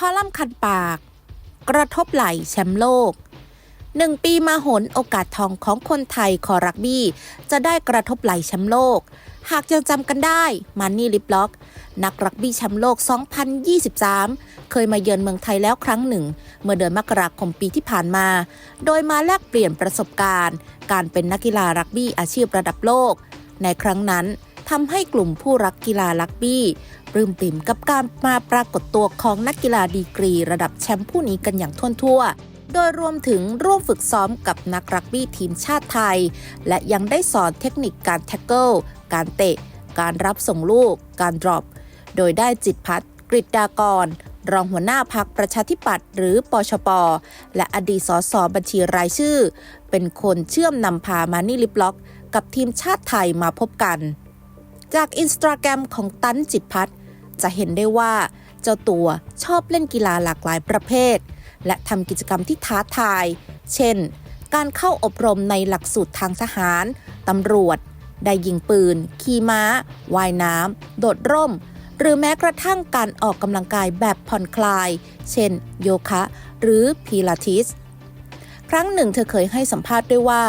คอลัมน์คันปาก กระทบไหลแชมป์โลกหนึ่งปีมาหนโอกาสทองของคนไทยคอรักบี้ จะได้กระทบไหลแชมป์โลก หากยังจำกันได้มันนี่ลิปล็อก นักรักบี้แชมป์โลก 2023 เคยมาเยือนเมืองไทยแล้วครั้งหนึ่ง เมื่อเดือนมกราคมปีที่ผ่านมา โดยมาแลกเปลี่ยนประสบการณ์ การเป็นนักกีฬารักบี้อาชีพระดับโลก ในครั้งนั้นทำให้กลุ่มผู้รักกีฬารักบี้ ปลื้มปิ่มกับการมาปรากฏตัวของนักกีฬาดีกรีระดับแชมป์ผู้นี้กันอย่างทั่วทั่วโดยรวมถึงร่วมฝึกซ้อมกับนักรักบี้ทีมชาติไทย และยังได้สอนเทคนิคการแท็กเกิล การเตะ การรับส่งลูก การดรอป โดยได้จิตพัฒน์กฤษดากร รองหัวหน้าพักประชาธิปัตย์หรือปชป และอดีตสสบัญชีรายชื่อ เป็นคนเชื่อมนำพามานี่ลิปล็อก กับทีมชาติไทยมาพบกัน จากอินสตาแกรมของตั้นจิตพัฒน์ จะเห็นได้ว่า เจ้าตัวชอบเล่นกีฬาหลากหลายประเภท และทำกิจกรรมที่ท้าทาย เช่น การเข้าอบรมในหลักสูตรทางทหาร ตำรวจ ได้ยิงปืน ขี่ม้า ว่ายน้ำ โดดร่ม หรือแม้กระทั่งการออกกำลังกายแบบผ่อนคลาย เช่น โยคะ หรือพิลาทิส ครั้งหนึ่งเธอเคยให้สัมภาษณ์ด้วยว่า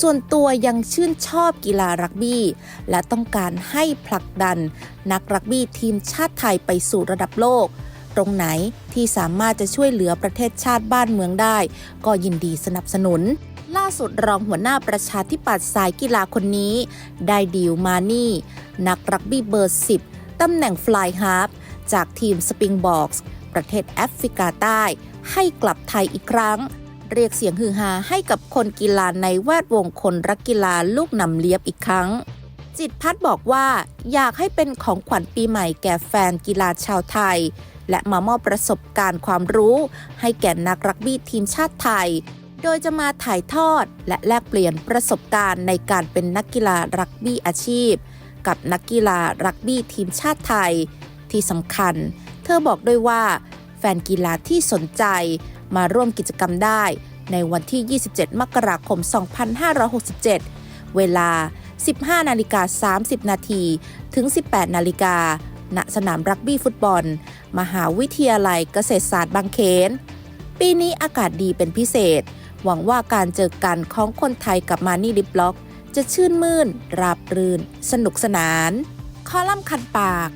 ส่วนตัวยังชื่นชอบกีฬารักบี้ และต้องการให้ผลักดัน นักรักบี้ทีมชาติไทยไปสู่ระดับโลก ตรงไหนที่สามารถจะช่วยเหลือประเทศชาติบ้านเมืองได้ ก็ยินดีสนับสนุน ล่าสุดรองหัวหน้าประชาธิปัตย์สายกีฬาคนนี้ ได้ดีลมานี่ นักรักบี้เบอร์ 10 ตำแหน่งฟลายฮาร์ฟจากทีมสปริงบอกส์ประเทศแอฟริกาใต้ ให้กลับไทยอีกครั้ง เรียกเสียงฮือฮาให้กับคนกีฬาในแวดวงคนรักกีฬาลูกนำเลียบอีกครั้ง จิตพัฒน์บอกว่าอยากให้เป็นของขวัญปีใหม่แก่แฟนกีฬาชาวไทย และมามอบประสบการณ์ความรู้ ให้แก่นักรักบี้ทีมชาติไทย โดยจะมาถ่ายทอดและแลกเปลี่ยนประสบการณ์ในการเป็นนักกีฬารักบี้อาชีพ กับนักกีฬารักบี้ทีมชาติไทย ที่สำคัญ เธอบอกด้วยว่า แฟนกีฬาที่สนใจ มาร่วมกิจกรรมได้ ในวันที่ 27 มกราคม 2567 เวลา 15 นาฬิกา 30 นาทีถึง 18 นาฬิกา ณ สนามรักบี้ฟุตบอล มหาวิทยาลัยเกษตรศาสตร์บางเขน ปีนี้อากาศดีเป็นพิเศษ หวังว่าการเจอกันของคนไทยกับมานี่ลิปล็อก จะชื่นมื่น ราบรื่น สนุกสนาน คอลัมน์คันปาก